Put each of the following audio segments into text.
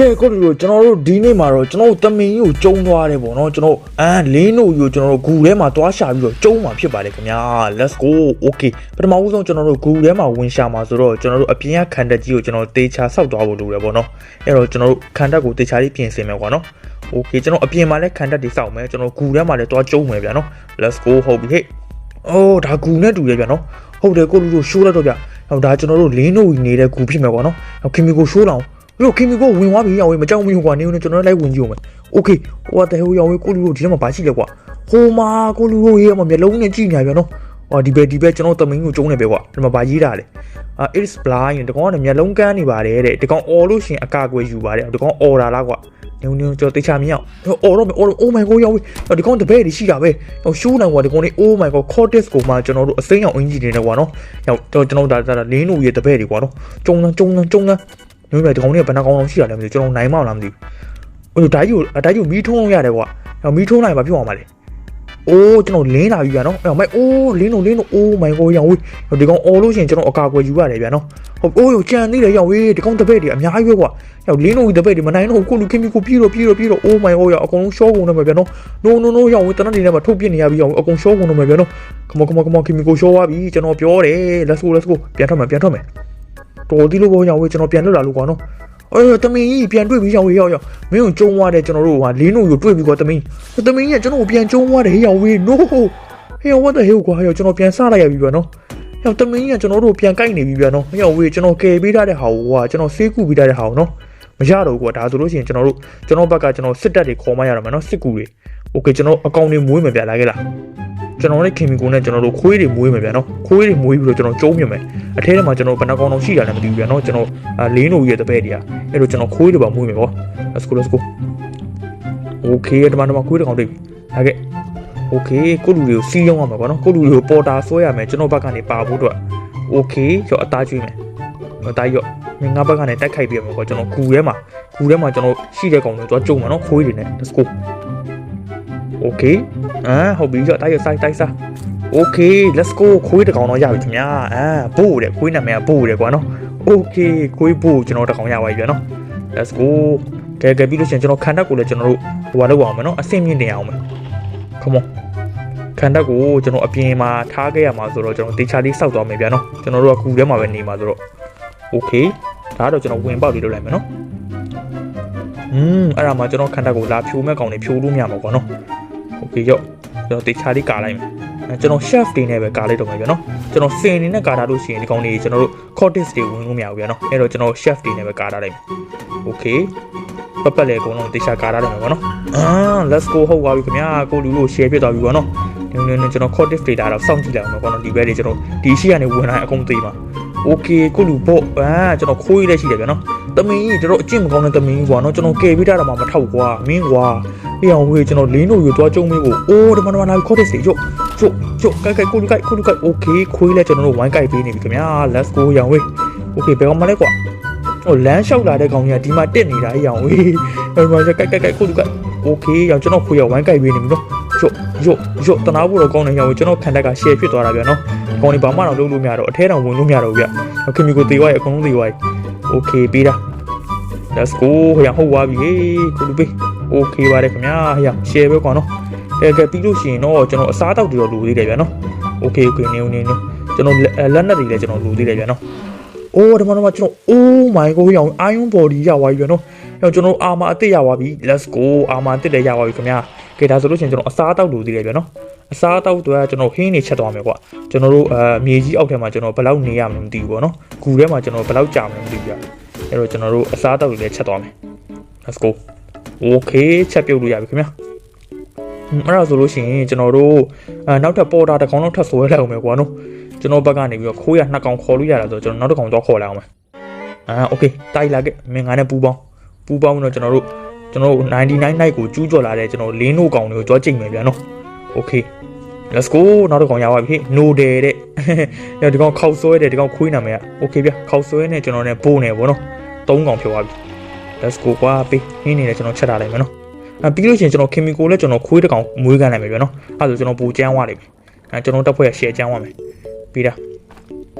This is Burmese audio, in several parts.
ကဲကိုလူတို့ကျွန်တော်တို့ဒီနေ့မှာတော့ကျွန်တော်တို့တမင်ကြီးကိုကျုံသွားတယ်ပေါ့နော်ကျွန်တော်အမ်လင်းတို့ယူကျွန်တော်တို့ဂူထဲမှာသွားရှာပြီးတော့ကျုံမှာဖြစ်ပါတယ်ခင်ဗျာ let's go okay ပထမဦးဆုံးကျွန်တော်တို့ဂူထဲမှာဝင်ရှာမှာဆိုတော့ကျွန်တော်တို့အပြင်ကခန္ဓာကြီးကိုကျွန်တော်တေချာဆောက်သွားဖို့လိုတယ်ပေါ့နော်အဲ့တော့ကျွန်တော်တို့ခန္ဓာကိုတေချာလေးပြင်ဆင်မယ်ကွာနော် okay ကျွန်တော်အပြင်မှာလည်းခန္ဓာတွေစောက်မယ်ကျွန်တော်ဂူထဲမှာလည်းသွားကျုံမယ်ဗျာနော် let's go ဟုတ်ပြီဟဲ့အိုးဒါဂူနဲ့တူတယ်ဗျာနော်ဟုတ်တယ်ကိုလူတို့ရှိုးလိုက်တော့ဗျဟောဒါကျွန်တော်တို့လင်းတို့နေတဲ့ဂူဖြစ်မယ်ကွာနော်ဟောခင်မီကိုရှိုးလောင် လို့ခင်မီကိုဝင်သွားပြီရောင်ဝေးမကြောက်မီကွာနေဦးနဲ့ကျွန်တော်လည်းလိုက်ဝင်ကြည့်အောင်မယ်โอเคဟိုကတဲ့ဟိုရောင်ဝေးကိုလူတို့ဒီထဲမှာဘာရှိလဲကွာဟိုမှာကိုလူတို့ရေးမှာမျက်လုံးနဲ့ကြည့်နေရပြန်နော်ဟောဒီဘက်ဒီဘက်ကျွန်တော်တမင်းကိုကျုံးနေပဲကွာဒီမှာဘာရေးတာလဲအာ it's blind တကောင်ကမျက်လုံးကန်းနေပါတယ်တဲ့ဒီကောင်អော်လို့ရှင်အကာအကွယ်ယူပါတယ်ဒီကောင်អော်တာလားကွာနုံနုံကျွန်တော်တေချာမြင်အောင်អော်တော့မယ်អော် oh my god ရောင်ဝေးဒီကောင်တပည့်တွေရှိတာပဲဟိုရှိုးနိုင်ကွာဒီကောင်လေး oh my god cortex ကိုမှကျွန်တော်တို့အစိမ်းအောင်အင်ဂျီတွေနဲ့ကွာနော်ဟိုကျွန်တော်ဒါဒါလင်းတို့ရဲ့တပည့်တွေကွာနော်ကျုံန်းကျုံန်းကျုံန်း ညို့မြဒီကောင်လေးကဘယ်နှကောင်လုံးရှိရလဲမသိဘူးကျွန်တော်နိုင်မလားမသိဘူးဟိုဓာတ်ကြီးကိုဓာတ်ကြီးကိုမီးထုံးလို့ရတယ်ကွာဟိုမီးထုံးလိုက်မှာဖြစ်အောင်ပါလေအိုးကျွန်တော်လင်းလာပြီဗျာနော်အဲ့မိုက်အိုးလင်းလို့လင်းလို့အိုးမိုင်ကိုရောင်ဝေးဒီကောင်အော်လို့ရှိရင်ကျွန်တော်အကာအကွယ်ယူရတယ်ဗျာနော်ဟုတ်အိုးကြံသေးတယ်ရောင်ဝေးဒီကောင်တပည့်တွေအများကြီးပဲကွာရောက်လင်းလို့တပည့်တွေမနိုင်တော့ကိုလူခင်မီကိုပြေးတော့ပြေးတော့ပြေးတော့အိုးမိုင်ကိုရောအကုန်လုံးရှော့ကုန်တော့မယ်ဗျာနော် no no no ရောင်ဝေးတနက်နေနဲ့မှာထုတ်ပြနေရပြီရောင်အကုန်ရှော့ကုန်တော့မယ်ဗျာနော် come on come on come on ခင်မီကိုရှော့သွားပြီကျွန်တော်ပြောတယ် let's go let's go ပြန်ထွက်မယ်ပြန်ထွက်မယ် တော်ဒီလိုပေါ့ရောင်ဝေးကျွန်တော်ပြန်လွတ်လာလို့ကွာနော် အေးတမင်ကြီးပြန်တွေ့ပြီးရောက်ရောက်ရောက်မင်းကိုကျုံသွားတယ်ကျွန်တော်တို့ဟာလင်းတို့ကိုတွေ့ပြီးကွာတမင်တမင်ကြီးကကျွန်တော်ကိုပြန်ကျုံသွားတယ်ဟေးရောက်ဝေး no ဟေးရောက် what the hell ကွာရောက်ကျွန်တော်ပြန်စလိုက်ရပြီဗျာနော်ရောက်တမင်ကြီးကကျွန်တော်တို့ပြန်ကိုက်နေပြီဗျာနော်ရောက်ဝေးကျွန်တော်ကယ်ပေးထားတဲ့ဟာကိုကွာကျွန်တော်ဆေးကူပေးထားတဲ့ဟာကိုနော်မရတော့ဘူးကွာဒါဆိုလို့ရှိရင်ကျွန်တော်တို့ကျွန်တော်ဘက်ကကျွန်တော်စစ်တပ်တွေခေါ်မရတော့မယ်နော်စစ်ကူတွေโอเคကျွန်တော်အကောင့်တွေမွေးမယ်ဗျာလာခဲ့လား ကျွန်တော်နဲ့ခင်မီကိုနဲ့ကျွန်တော်တို့ခွေးတွေမွေးမယ်ဗျာနော်ခွေးတွေမွေးပြီးတော့ကျွန်တော်ကျုံးမြင်မယ်အထဲထဲမှာကျွန်တော်ဘယ်နှကောင်တော့ရှိရတယ်မသိဘူးဗျာနော်ကျွန်တော်လင်းတို့ရဲ့တပည့်တွေကအဲ့တော့ကျွန်တော်ခွေးတွေပါမွေးမယ်ပေါ့ let's go let's go okay ဒီမှာဒီမှာခွေးတစ်ကောင်တွေ့ပြီလာခဲ့ okay ကိုလူတွေကိုစီးရောက်ရမှာပေါ့နော်ကိုလူတွေကိုပေါ်တာဆွဲရမယ်ကျွန်တော်ဘက်ကနေပါဖို့အတွက် okay ကျော်အသားကျွေးမယ်အသားရော့မင်းငါဘက်ကနေတက်ခိုက်ပြရမယ်ပေါ့ကျွန်တော်ဂူထဲမှာဂူထဲမှာကျွန်တော်ရှိတဲ့ကောင်တွေတော့ကြုံမှာနော်ခွေးတွေနဲ့ let's go okay အာဟုတ်ပြီကျော်တိုက်ရဆိုင်တိုက်စား okay let's go ခွေးတစ်ကောင်တော့ရပြီခင်ဗျာအာဘို့တဲ့ခွေးနာမည်ကဘို့တဲ့ကွာနော် okay ခွေးဘို့ကျွန်တော်တစ်ကောင်ရပါပြီဗျာနော် let's go ကဲကဲပြီးလို့ရှိရင်ကျွန်တော်ခန္ဓာကိုယ်လည်းကျွန်တော်တို့ဟိုဘာလုပ်အောင်မနော်အဆင့်မြင့်တင်အောင်မယ် come on ခန္ဓာကိုယ်ကျွန်တော်အပြင်မှာထားခဲ့ရမှာဆိုတော့ကျွန်တော်တေချာလေးစောက်သွားမယ်ဗျာနော်ကျွန်တော်တို့ကကူထဲမှာပဲနေမှာဆိုတော့ okay ဒါတော့ကျွန်တော်ဝင်ပေါက်လေးလုပ်လိုက်မယ်နော်อืมအဲ့ဒါမှကျွန်တော်ခန္ဓာကိုယ်လာဖြိုးမဲ့ကောင်တွေဖြိုးလို့မရမှာပေါ့နော် okay ရော့ကျွန်တော်တေချာလေးကာလိုက်မယ်အဲကျွန်တော် chef တွေနဲ့ပဲကာလိုက်တော့မယ်ဗျာနော်ကျွန်တော်စင်နေနဲ့ကာထားလို့ရှိရင်ဒီကောင်တွေကျွန်တော်တို့ cortex တွေဝင်လို့မရဘူးဗျာနော်အဲ့တော့ကျွန်တော် chef တွေနဲ့ပဲကာထားလိုက်မယ် okay ပတ်ပတ်လေအကုန်လုံးတေချာကာထားလိုက်မယ်ပေါ့နော်အာ let's go ဟုတ်ပါပြီခင်ဗျာကိုလူလို့ share ဖြစ်သွားပြီပေါ့နော်နင်းနင်းကျွန်တော် cortex data တော့စောင့်ကြည့်လိုက်အောင်ပေါ့နော်ဒီဘက်တွေကျွန်တော်ဒီရှိကနေဝင်လာအကုန်သိမှာ okay ကိုလူပေါ့အာကျွန်တော်ခိုးရတဲ့ရှိတယ်ဗျာနော်တမင်းကြီးတို့အကျင့်မကောင်းတဲ့တမင်းကြီးကွာနော်ကျွန်တော်ကယ်ပေးထားတာမှမထောက်ကွာမင်းကွာ အေးအောင်ဝေးကျွန်တော်လင်းတို့ယူသွားကြုံမေးကိုအိုးဒီမှာဒီမှာလာခေါ်တဲ့စေရုပ်ရုပ်ရုပ်ကိုက်ကိုက်ကိုလူကိုက်ကိုလူကိုက် okay ခွေးလဲကျွန်တော်တို့ဝိုင်းကိုက်ပေးနေပြီခင်ဗျာ let's go ရောင်ဝေး okay ဘယ်ကောင်မလဲကွာဟိုလမ်းလျှောက်လာတဲ့ကောင်ကြီးကဒီမှာတက်နေတာအေးအောင်ဝေးဒီမှာကိုက်ကိုက်ကိုက်ကိုလူကိုက် okay ရောင်ကျွန်တော်ခွေးရဝိုင်းကိုက်ပေးနေပြီနော်ရုပ်ရုပ်ရုပ်တနာဖို့တော့ကောင်းနေရောင်ဝေးကျွန်တော်ခံတက်က share ဖြစ်သွားတာဗျာနော်ကောင်တွေဘာမှတော့လုပ်လို့မရတော့အထဲတောင်ဝင်လို့မရတော့ဘူးဗျခင်ဗျကိုသေးသွားရအကုန်လုံးသေးသွားပြီ okay ပေးတာ let's go ဟိုရဟုတ်သွားပြီဟေးကိုလူပေး okay ပါတယ်ခင်ဗျာဟိုရ share ပဲကွာနော်ကဲကဲပြီးလို့ရှိရင်တော့ကျွန်တော်အစားအသောက်တွေတော့လူသေးတယ်ဗျာနော် okay okay နေဦးနေနေကျွန်တော်လက်နက်တွေလည်းကျွန်တော်လူသေးတယ်ဗျာနော်အိုးဒီမှာတော့ကျွန်တော် oh my god ရောင် iron body ရသွားပြီဗျာနော်အဲ့ကျွန်တော်အာမအစ်စ်ရသွားပြီ let's go အာမအစ်စ်လည်းရသွားပြီခင်ဗျာကဲဒါဆိုလို့ရှိရင်ကျွန်တော်အစားအသောက်လူသေးတယ်ဗျာနော်အစားအသောက်တွေကကျွန်တော်ဟင်းနေချက်သွားမယ်ကွာကျွန်တော်တို့အဲမြေကြီးအောက်ထဲမှာကျွန်တော်ဘယ်လောက်နေရမလဲမသိဘူးပေါ့နော်ဂူထဲမှာကျွန်တော်ဘယ်လောက်ကြာမလဲမသိဘူးဗျာအဲ့တော့ကျွန်တော်တို့အစားအသောက်တွေလည်းချက်သွားမယ် let's go okay ချက်ပြုတ်လို့ရပြီခင်ဗျာအဲ့ဒါဆိုလို့ရှိရင်ကျွန်တော်တို့အဲနောက်ထပ်ပေါ်တာတစ်ကောင်လောက်ထပ်ဆွဲလိုက်အောင်မယ်ကွာနော်ကျွန်တော်ဘက်ကနေပြီးတော့ခိုးရနှစ်ကောင်ခေါ်လို့ရတာဆိုတော့ကျွန်တော်နောက်တစ်ကောင်တော့ခေါ်လိုက်အောင်မယ်အာโอเคတိုက်လာခဲ့မင်းငါနဲ့ပူပေါင်းပူပေါင်းတော့ကျွန်တော်တို့ကျွန်တော်တို့99 night ကိုကျူးကျော်လာတဲ့ကျွန်တော်လင်းတို့ကောင်တွေကိုကြွားကြိတ်မယ်ဗျာနော်โอเค let's go နောက်တစ်ကောင်ရပါပြီ no တယ်တဲ့ညဒီကောင်ခောက်ဆွဲတယ်ဒီကောင်ခွေးနာမည်က okay ဗျခောက်ဆွဲနေကျွန်တော်နဲ့ဘိုးနေပေါ့နော်သုံးကောင်ဖြစ်သွားပြီ let's go ကွာပေးနင်းနေလဲကျွန်တော်ချက်ထားလိုက်မယ်နော်အဲပြီးလို့ရှိရင်ကျွန်တော်ခင်မီကိုလည်းကျွန်တော်ခွေးတကောင်မွေးကန်လိုက်မယ်ပြနော်အဲဆိုကျွန်တော်ပူကျန်းသွားလိမ့်မယ်အဲကျွန်တော်တက်ဖွဲ့ရရှယ်ကျန်းသွားမယ်ပြီးတာ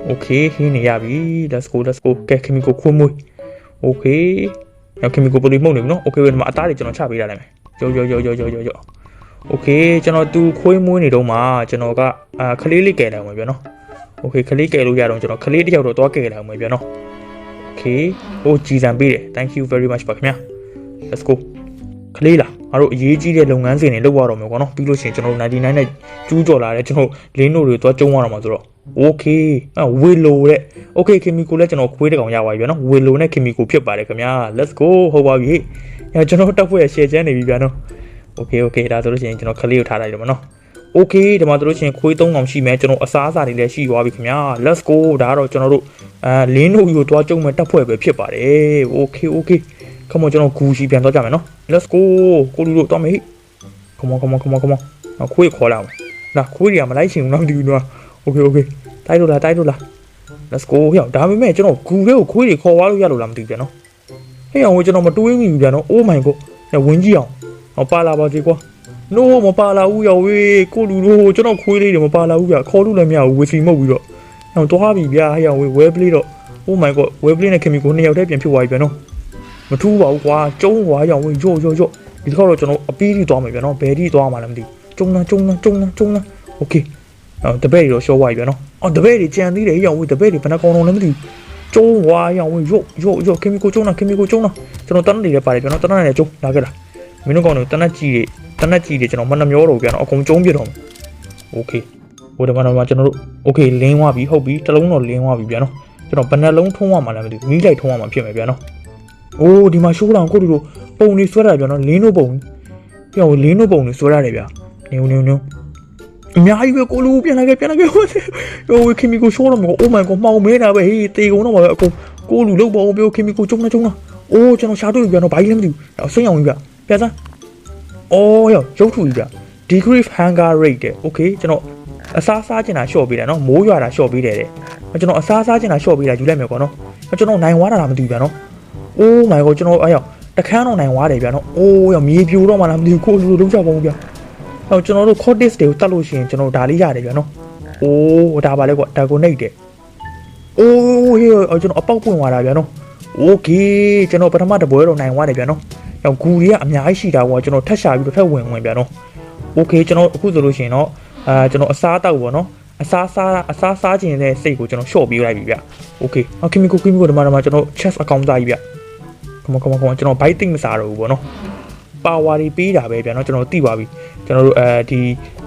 okay ဟင်းနေရပြီ let's go let's go ကဲခင်မီကိုခွေးမွေး okay နောက်ခင်မီကိုပလီမှုတ်နေပြီနော် okay ဝေးဒီမှာအသားတွေကျွန်တော်ချပေးလိုက်မယ်ရောရောရောရောရောရော okay ကျွန်တော်သူခွေးမွေးနေတော့မှကျွန်တော်ကအာခလေးလေးကယ်လိုက်အောင်ပဲပြနော် okay ခလေးကယ်လို့ရတော့ကျွန်တော်ခလေးတစ်ယောက်တော့သွားကယ်လိုက်အောင်ပဲပြနော် okay ဟိုကြီးစံပေးတယ် thank you very much ပါခင်ဗျာ let's go ကလေးလားငါတို့အရေးကြီးတဲ့လုပ်ငန်းစဉ်တွေလုပ်ရတော့မယ်ကွာနော်ပြီးလို့ရှိရင်ကျွန်တော်တို့99နဲ့ကျူးကျော်လာတဲ့ကျွန်တော်လင်းတို့တွေသွားကျုံရတော့မှာဆိုတော့ okay အဝေလိုတဲ့ okay ခင်မီကိုလည်းကျွန်တော်ခွေးတကောင်ရပါပြီဗျာနော်ဝေလိုနဲ့ခင်မီကိုဖြစ်ပါတယ်ခင်ဗျာ let's go ဟုတ်ပါပြီဟေ့ကျွန်တော်တက်ဖွဲ့ရှယ်ချမ်းနေပြီဗျာနော် okay okay ဒါဆိုလို့ရှိရင်ကျွန်တော်ကလေးကိုထားလိုက်တော့မနော် okay ဒီမှာတို့လို့ရှိရင်ခွေး၃កောင်ရှိမယ်ကျွန်တော်အစားအစာတွေလည်းရှိသွားပြီခင်ဗျာ let's go ဒါကတော့ကျွန်တော်တို့ အာလင်းတို့ကိုတွားကျုံမဲ့တက်ဖွဲ့ပဲဖြစ်ပါတယ် okay okay come on ကျွန်တော်ဂူရှိပြန်တော့ကြမယ်နော် let's go ကိုလူတို့တော့မေး come on come on come on come on နောက်ခွေးခေါ်လာအောင်နာခွေးတွေကမလိုက်ချင်ဘူးနော်ဒီနော် okay okay တိုက်လို့လားတိုက်လို့လား let's go ဟဲ့ဒါပေမဲ့ကျွန်တော်ဂူလေးကိုခွေးတွေခေါ်သွားလို့ရလို့လားမသိဘူးပြန်နော်ဟဲ့အောင်ကျွန်တော်မတွေးမိဘူးပြန်နော် oh my god ညဝင်ကြည့်အောင်ဟောပါလာပါသေးကွာ no မပါလာဘူးရောဝေးကိုလူတို့ကျွန်တော်ခွေးလေးတွေမပါလာဘူးဗျခေါ်လို့လည်းမရဘူးဝေစီမဟုတ်ဘူးတော့ ဟောသွားပြီဗျာဟဲ့အောင်ဝေး web play တော့ oh my god web play နဲ့ chemical နှစ်ယောက်တည်းပြန်ဖြစ်သွားပြီပြန်နော်မထူးပါဘူးကွာကျုံးသွားရောင်ဝေးရော့ရော့ရော့ဒီတစ်ခါတော့ကျွန်တော်အပီးကြီးသွားမယ်ပြန်နော်ဘယ်ထိသွားမှလည်းမသိဘူးကျုံးလားကျုံးလားကျုံးလားကျုံးလား okay အော်တပည့်တွေတော့ရှော့သွားပြီပြန်နော်အော်တပည့်တွေကြံသေးတယ်ဟဲ့အောင်ဝေးတပည့်တွေဘယ်နှကောင်လုံးလည်းမသိဘူးကျုံးဝါရောင်ဝေးရော့ရော့ရော့ chemical ကျုံးလား chemical ကျုံးလားကျွန်တော်တန်းနေလည်းပါတယ်ပြန်နော်တန်းနေလည်းကျုံးလာခဲ့လားမင်းတို့ကောင်တွေတန်းကြီးတွေ တနက်ကြီးတွေကျွန်တော်မနှမျောတော့ပြန်တော့အကုန်ကျုံးပြတော့โอเค ဟိုတမန်တော်မှာကျွန်တော်တို့ okay လင်းသွားပြီဟုတ်ပြီတလုံးတော့လင်းသွားပြီဗျာနော်ကျွန်တော်ဘယ်နှလုံးထုံးသွားမှလည်းမသိဘူးမီးလိုက်ထုံးသွားမှဖြစ်မယ်ဗျာနော်အိုးဒီမှာရှိုးလောင်ကိုတို့တို့ပုံနေဆွဲတာဗျာနော်လင်းတို့ပုံပြောင်းလင်းတို့ပုံနေဆွဲရတယ်ဗျာနေဦးနေဦးနေဦးအများကြီးပဲကိုလူပြန်လာခဲ့ပြန်လာခဲ့ဟိုဟိုခင်မီကိုရှိုးတော့မဟုတ် oh my god မှောင်မဲတာပဲဟေးတေကုန်တော့မှာပဲအကုန်ကိုလူလောက်ပါအောင်ပြောခင်မီကိုကျုံနေကျုံနေအိုးကျွန်တော်ရှာတွေ့ပြန်တော့ဘာကြီးလဲမသိဘူးတော့စိတ်အောင်ကြီးဗျပြန်စားအော်ရောက်ရုပ်ထူကြီးဗျ degree hunger rate တဲ့ okay ကျွန်တော် အစားစားကျင်တာလျှော့ပေးတယ်နော်မိုးရွာတာလျှော့ပေးတယ်တဲ့ကျွန်တော်အစားစားကျင်တာလျှော့ပေးတာယူလိုက်မယ်ကွာနော်ကျွန်တော်နိုင်ဝါတာလားမသိဘူးဗျာနော် oh my god ကျွန်တော်အဲ့ရောက်တခန်းတော့နိုင်ဝါတယ်ဗျာနော် oh ရောမြေပြိုတော့မှလားမသိဘူးကိုလိုလုံးချပေါင်းဗျာအဲ့ကျွန်တော်တို့ cortis တွေကိုတတ်လို့ရှိရင်ကျွန်တော်ဒါလေးရတယ်ဗျာနော် oh ဒါပါလေကွာဒါကိုနှိပ်တယ် oh ဟေးကျွန်တော်အပေါက်ပွင့်သွားတာဗျာနော် okay ကျွန်တော်ပထမတပွဲတော့နိုင်ဝါတယ်ဗျာနော်။တော့ဂူတွေကအများကြီးရှိတာပေါ့ကျွန်တော်ထက်ရှာပြီးတော့ထက်ဝင်ဝင်ပြန်တော့။ Okay ကျွန်တော်အခုဆိုလို့ရှိရင်တော့ အာကျွန်တော်အစားတောက်ပေါ့နော်။အစားစားအစားစားခြင်းတဲ့စိတ်ကိုကျွန်တော် short ပေးလိုက်ပြီဗျ။ Okay ။အော် chemical chemical ဒီမှာဒီမှာကျွန်တော် chest account သားကြီးဗျ။ Come on come on come on ကျွန်တော် biting မစားတော့ဘူးပေါ့နော်။ power တွေပေးတာပဲဗျာနော်ကျွန်တော်သိပါပြီ။ကျွန်တော်တို့အဲဒီ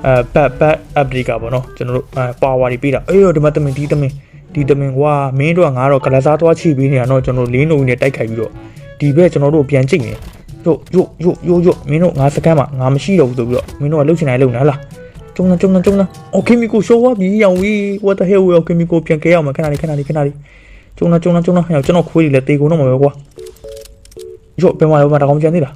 အဲ back back update ကပေါ့နော်ကျွန်တော်တို့အဲ power တွေပေးတာအေးရောဒီမှာတမင်ဒီတမင်ဒီတမင်ကွာမင်းတို့ကငါတော့ကလစားသွားချိပေးနေတာတော့ကျွန်တော်လင်းလုံးနဲ့တိုက်ခိုက်ပြီးတော့ဒီဘက်ကျွန်တော်တို့ပြန်ကြည့်နေယို့ယို့ယို့ယို့ယို့မင်းတို့ငါစကန်မှာငါမရှိတော့ဘူးဆိုပြီးတော့မင်းတို့ကလှုပ်ချင်တိုင်းလှုပ်နေလား ကျုံနေကျုံနေကျုံနေအော်ကီမီကိုရှိုးသွားပြီရောင်ဝီ what the hell ရောကီမီကိုပြန်ကြရအောင်ခဏလေးခဏလေးခဏလေးကျုံနေကျုံနေကျုံနေဟဲ့ကျွန်တော်ခွေးတွေလည်းတေကုန်တော့မှာပဲကွာယို့ဘယ်မှာလဲဘာတကောင်ပြန်သေးလား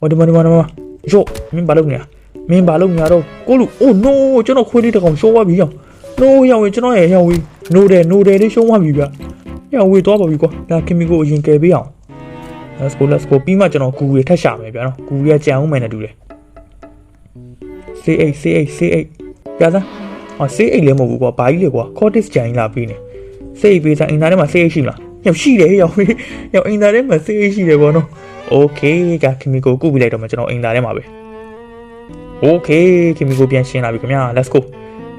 ဟိုဒီမှာဒီမှာဒီမှာယို့မင်းဘာလုပ်နေတာမင်းဘာလုပ်နေတာတော့ကိုလူ oh no ကျွန်တော်ခွေးလေးတကောင်ရှိုးသွားပြီရောင် no ရောင်ဝီကျွန်တော်ရဲ့ရောင်ဝီ no တယ် no တယ်လေးရှုံးသွားပြီဗျရောင်ဝီသွားပါပြီကွာဒါကီမီကိုအရင်ကယ်ပေးအောင် let's go let's go ပြီးမှကျွန်တော်ဂူရီထက်ရှာမယ်ဗျာနော်ဂူရီကကြံအောင်မယ်နဲ့တူတယ် C8 C8 C8 ရသားအော် C8 လည်းမဟုတ်ဘူးကွာဘာကြီးလေကွာ Cortis ကြံကြီးလာပြီးနေ C8 ပေးစားအင်တာထဲမှာ C8 ရှိမလားညောင်ရှိတယ်ရောက်ပြီညောင်အင်တာထဲမှာ C8 ရှိတယ်ကွာနော် Okay ကခမီကိုကုတ်ပြီးလိုက်တော့မှကျွန်တော်အင်တာထဲမှာပဲ Okay ခမီကိုပြန်ရှင်းလာပြီခင်ဗျာ let's go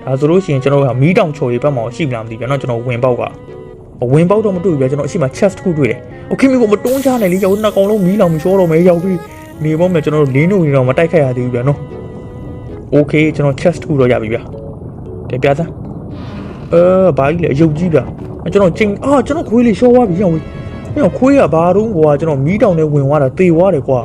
ဒါဆိုလို့ရှိရင်ကျွန်တော်ကမီးတောင်ချော်ရေးဘက်မှာရှိမလားမသိဘူးကျွန်တော်ကျွန်တော်ဝင်ပေါက်ကဝင်ပေါက်တော့မတွေ့ဘူးဗျာကျွန်တော်အရှိမ chest တစ်ခုတွေ့တယ်။ Okay မီကိုမတွန်းချနိုင်လေရောက်နှစ်ကောင်လုံးမီးလောင်မီးရှောတော့မဲရောက်ပြီနေပေါ့မယ်ကျွန်တော်တို့လင်းတို့နေတော့မတိုက်ခိုက်ရသေးဘူးဗျာနော်။ Okay ကျွန်တော် chest တစ်ခုတော့ရပြီဗျာ။တဲ့ပြသား။အဲဘာကြီးလဲအယုတ်ကြီးဗျာ။ကျွန်တော်ချိန်အာကျွန်တော်ခွေးလေးရှောသွားပြီရောက်ပြီ။အဲ့ခွေးကဘာတော့ကွာကျွန်တော်မီးတောင်နဲ့ဝင်သွားတာသေသွားတယ်ကွာ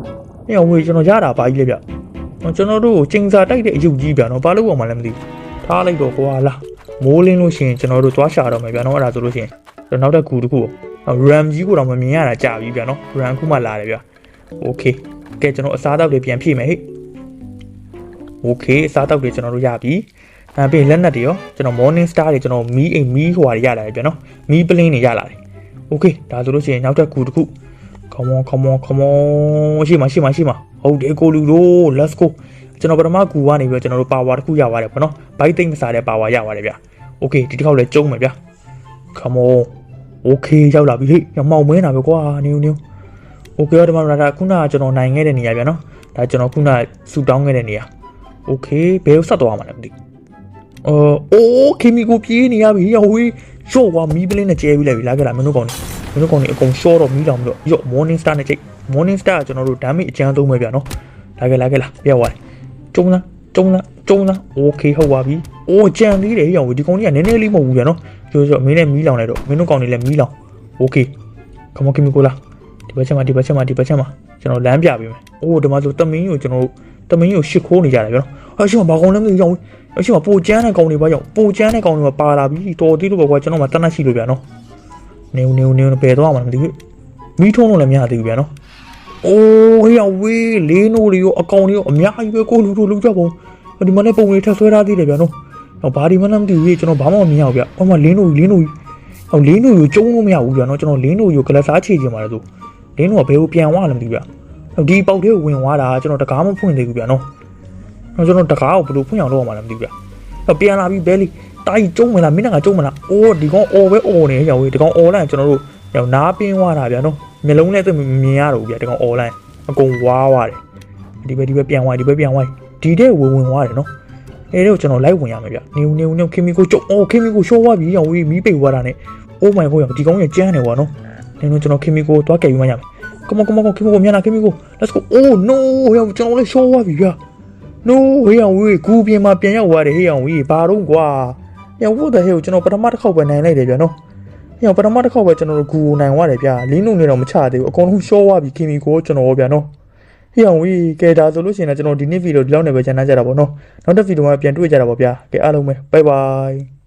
။အဲ့ဝေးကျွန်တော်ရတာဘာကြီးလဲဗျ။ကျွန်တော်တို့ချိန်စာတိုက်တဲ့အယုတ်ကြီးဗျာနော်။ဘာလို့အောင်မှလည်းမသိဘူး။ထားလိုက်တော့ကွာလား။မိုးလင်းလို့ရှိရင်ကျွန်တော်တို့သွားရှာတော့မယ်ဗျာနော်အဲ့ဒါဆိုလို့ရှိရင်ကျွန်တော်နောက်တစ်ခုတစ်ခုပေါ့ RAM ကြီးကိုတော့မမြင်ရတာကြာပြီဗျာနော် RAM ခုမှလာတယ်ဗျာ Okay ကဲကျွန်တော်အစားတောက်တွေပြန်ဖြည့်မယ်ဟဲ့ Okay အစားတောက်တွေကျွန်တော်တို့ရပြီအဲပြီးလက်နက်တွေရောကျွန်တော် Morning Star တွေကျွန်တော်မီးအိမ်မီးဟွာတွေရလာတယ်ဗျာနော်မီးပလင်းတွေရလာတယ် Okay ဒါဆိုလို့ရှိရင်နောက်တစ်ခုတစ်ခု come on come on come on ရှိမှရှိမှရှိမှဟုတ်တယ်ကိုလူတို့ let's go ကျွန်တော်ပထမကူကနေပြီးတော့ကျွန်တော်တို့ power တစ်ခုရပါတယ်ပေါ့နော် byte သိမ့်မစားတဲ့ power ရပါတယ်ဗျာ Okay ဒီတစ်ခေါက်လည်းကျုံးမယ်ဗျာ come on okay ရောက်လာပြီဟေ့ညမောင်မင်းတာပဲကွာနင်းနင်း โอเคတော့ဒီမှာဒါခုနကကျွန်တော်နိုင်ခဲ့တဲ့နေရာဗျာနော်ဒါကျွန်တော်ခုနဆူတောင်းခဲ့တဲ့နေရာ โอเคဘယ်ကိုဆက်သွားမှာလဲမသိအော်အိုးခီမီကိုပြေးနေရပြီဟိုရှော့ကွာမီးပလင်းနဲ့ကျဲပြီးလိုက်ပြီလာခဲ့လားမင်းတို့ကောင်နေမင်းတို့ကောင်နေအကုန်ရှော့တော့မီးတောင်ပြီးတော့ရော့ morning star နဲ့ချိန် morning star ကကျွန်တော်တို့ damage အကျန်းသုံးပဲဗျာနော်လာခဲ့လာခဲ့လားပြတ်သွားတယ်ကျုံးလားကျုံးလားကျုံးလားโอเคဟုတ်ပါပြီအိုးကြံသေးတယ်ဟိအောင်ဒီကောင်ကြီးကနည်းနည်းလေးမဟုတ်ဘူးဗျာနော်ပြောဆိုမင်းနဲ့မီးလောင်လိုက်တော့မင်းတို့ကောင်နေလည်းမီးလောင်โอเค come on ခီမီကိုလား ဒီဘက်ချက်မှာဒီဘက်ချက်မှာဒီဘက်ချက်မှာကျွန်တော်လမ်းပြပေးမယ်။အိုးဒီမှာဆိုတမင်းကိုကျွန်တော်တို့ တမင်းကိုရှစ်ခိုးနေကြတယ်ဗျာနော်။အရှိမဘာကောင်လဲမသိကြောင်။အရှိမပိုကျန်းတဲ့ကောင်တွေပါကြောင်ပိုကျန်းတဲ့ကောင်တွေပါလာပြီတော်သေးလို့ပေါ့ကွာကျွန်တော်မှတနတ်ရှိလို့ဗျာနော်။နေဦးနေဦးနေဦးပယ်သွားမှာမသိဘူး။မီးထုံးလို့လည်းမရသေးဘူးဗျာနော်။အိုးဟေးဝေးလေးနိုးလေးရောအကောင်လေးရောအများကြီးပဲကိုလူတို့လူကြပုံ။ဒီမှာလည်းပုံလေးထပ်ဆွဲထားသေးတယ်ဗျာနော်။ဟောဘာဒီမှလည်းမသိဘူးကျွန်တော်ဘာမှမမြင်အောင်ဗျာ။ဟောမလင်းနိုးလင်းနိုးဟောလင်းနိုးကိုကျုံလို့မရဘူးဗျာနော်ကျွန်တော်လင်းနိုးကိုကလစားချေချင်ပါတယ်သူ။လင်းတို့ကဘယ်ကိုပြန်သွားလဲမသိဘူးဗျ။ ဒီပေါက်သေးကိုဝင်သွားတာကျွန်တော်တကားမဖွင့်သေးဘူးဗျနော်။ကျွန်တော်တကားကိုဘယ်လိုဖွင့်အောင်လုပ်အောင်မလဲမသိဘူးဗျ။တော့ပြန်လာပြီးဘဲလီတာကြီးကျုံးမလားမင်းကကျုံးမလား။အိုးဒီကောင်အော်ပဲအော်နေရောဒီကောင်အော်လိုက်ကျွန်တော်တို့ရောနားပင်းသွားတာဗျနော်။မျိုးလုံးနဲ့သိမြင်ရတော့ဗျဒီကောင်အော်လိုက်အကုန်ဝါးသွားတယ်။ဒီဘက်ဒီဘက်ပြန်သွားဒီဘက်ပြန်သွားဒီတဲ့ဝင်ဝင်သွားတယ်နော်။အဲတော့ကျွန်တော်လိုက်ဝင်ရမယ်ဗျ။နေဦးနေဦးနေခင်မီကိုကျုံအော်ခင်မီကိုရှော့သွားပြီရောမီးပိတ်သွားတာနဲ့ Oh my god ဒီကောင်ကြီးကျန်းနေပါနော်။နေတော့ကျွန်တော်ခင်မီကိုတွားကယ်ယူမှရမယ်။ Come on come on come on ခင်ဗျကိုမြန်လာခင်ဗျကို Let's go Oh no ဟေးကျွန်တော်လည်းရှော့သွားပြီဗျာ No ဟေးအောင်ဝေးကူပြင်မှာပြန်ရောက်သွားတယ်ဟေးအောင်ဝေးဘာတော့ကွာညဝတ်တဲ့ဟေးကိုကျွန်တော်ပထမတစ်ခေါက်ပဲနိုင်လိုက်တယ်ဗျာနော်ညပထမတစ်ခေါက်ပဲကျွန်တော်တို့ဂူနိုင်သွားတယ်ဗျာလင်းလုံးနေတော့မချသေးဘူးအကုန်လုံးရှော့သွားပြီခင်ဗျကိုကျွန်တော်ဗျာနော်ဟေးအောင်ဝေးကဲဒါဆိုလို့ရှိရင်လည်းကျွန်တော်ဒီနေ့ဗီဒီယိုဒီလောက်နဲ့ပဲကျန်နေကြတာပေါ့နော်နောက်တစ်ဗီဒီယိုမှာပြန်တွေ့ကြတာပေါ့ဗျာကဲအားလုံးပဲ Bye bye